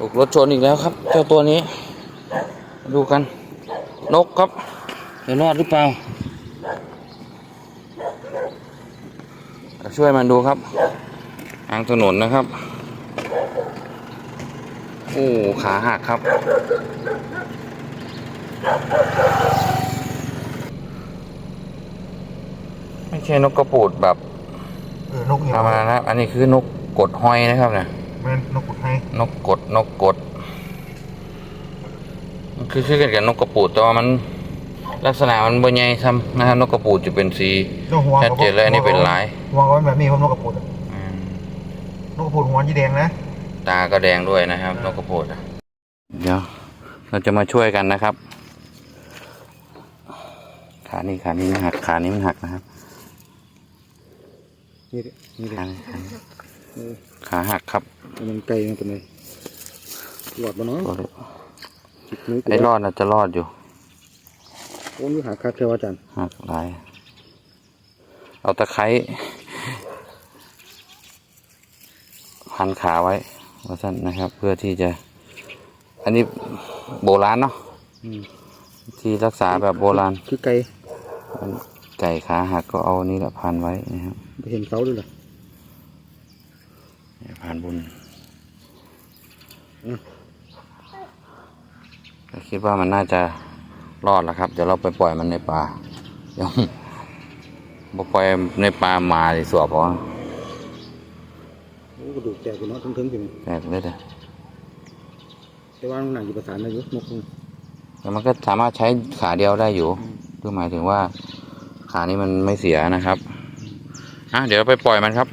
ถูกรถชนอีกแล้วครับ เจ้าตัวนี้มาดูกัน นกครับจะรอดหรือเปล่า ช่วยมันดูครับทางถนนนะครับ โอ้ขาหักครับ ไม่ใช่นกกระปูดแบบเออนกนี่ธรรมดานะอันนี้คือนกกดห้อยนะครับเนี่ย แม่นนกกุดไห้นกกดนกกดมันคือคือกันกับนกกระปูดแต่ว่ามัน ลักษณะมันบนใหญ่ซ้ำนะครับนกกระปูดจะเป็นสีนกหัวชัดเจนเลยอันนี้เป็นลายหัวก็เป็นแบบนี้ครับนกกระปุดอะอืมนกกระปุดหัวสีแดงนะ ตาก็แดงด้วยนะครับ นกกระปูดอะเดี๋ยวเราจะมาช่วยกันนะครับ ขานี้ขานี้มันหักขานี้มันหักนะครับนี่ดินี่ดิขานี้ขานี้ ขาหักครับมันไกลมันเป็นไงหลอดมาเนาะตัวเล็กจิกนิ้วไอ้รอดน่ะจะรอดอยู่โอ้ยหาคักเทวอาจารย์หักหลายเอาตะไคร้พันขาไว้ว่าสั้นนะครับ เพื่อที่จะ อันนี้โบราณเนาะอืมที่รักษาแบบโบราณ คือไกลมันไก่ขาหักก็เอานี่แหละพันไว้นะครับไปเห็นเขาด้วยเหรอ เนี่ยพันบุญอืมก็คิดว่ามันน่าจะรอดแล้วครับ เดี๋ยวเราไปปล่อยมันในป่าเดี๋ยวบ่ปล่อยในป่าหมาสิสวบเพราะโอ้กระดูกแตกอยู่เนาะทึงๆอยู่นี่แตกเลยเด้อแต่ว่ามันหนังอยู่ประสานได้อยู่นกนี่แต่มันก็สามารถใช้ขาเดียวได้อยู่คือหมายถึงว่าขานี้มันไม่เสียนะครับอะเดี๋ยวเราไปปล่อยมันครับ